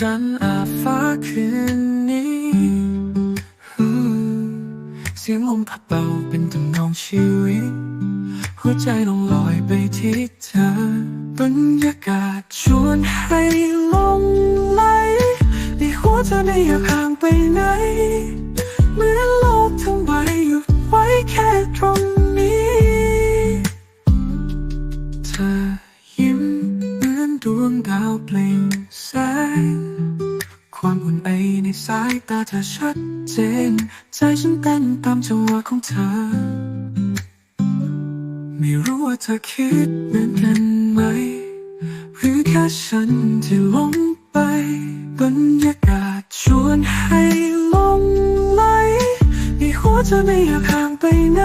จันทร์อาฟ้าคืนนี้ เสียงลมพัดเบาเป็นตำนองชีวิต หัวใจลองลอยไปที่เธอบรรยากาศชวนให้หลงไหลในหัวเธอไม่อยากห่างไปไหน ดวงดาวเปล่งแสง ความอุ่นไอในสายตาเธอชัดเจน ใจฉันเต้นตามจังหวะของเธอ ไม่รู้ว่าเธอคิดเหมือนกันไหม หรือแค่ฉันที่หลงไปบรรยากาศชวนให้หลงไหลในหัวเธอไม่อยากห่างไปไหน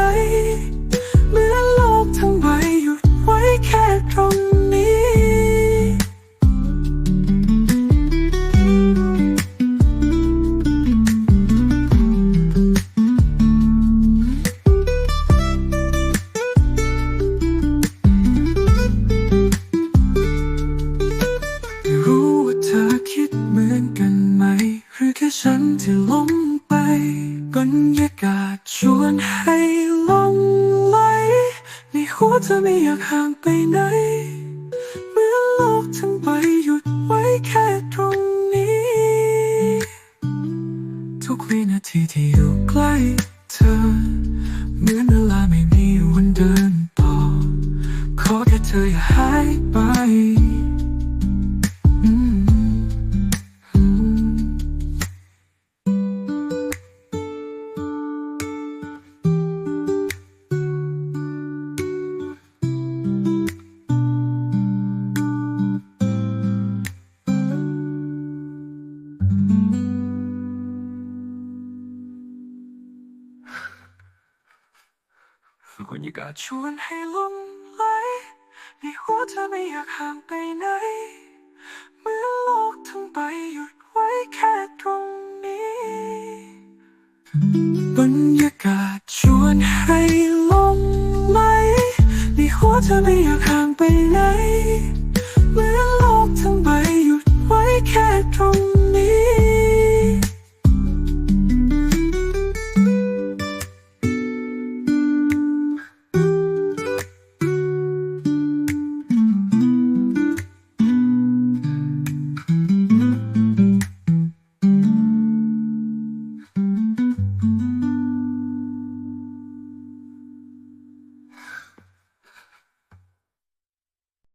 ให้หลงไหลในหัวเธอไม่อยากห่างไปไหนเมื่อโลกทั้งใบหยุดไว้แค่ตรงนี้ ทุกวินาทีที่อยู่ใกล้เธอ เหมือนเวลาไม่มีวันเดินต่อ ขอแค่เธออย่าหายไป มกว่าอากาศชวนให้ลมไหลในหัวเธอไม่อยากห่างไปไหนเมื่อโลกทั้งใบหยุดไว้แค่ตรงนี้บรรยากาศชวนให้ลมไหลในหัวเธอไม่อยากห่างไปไหนเมื่อโลกทั้งใบหยุดไว้แค่ตรง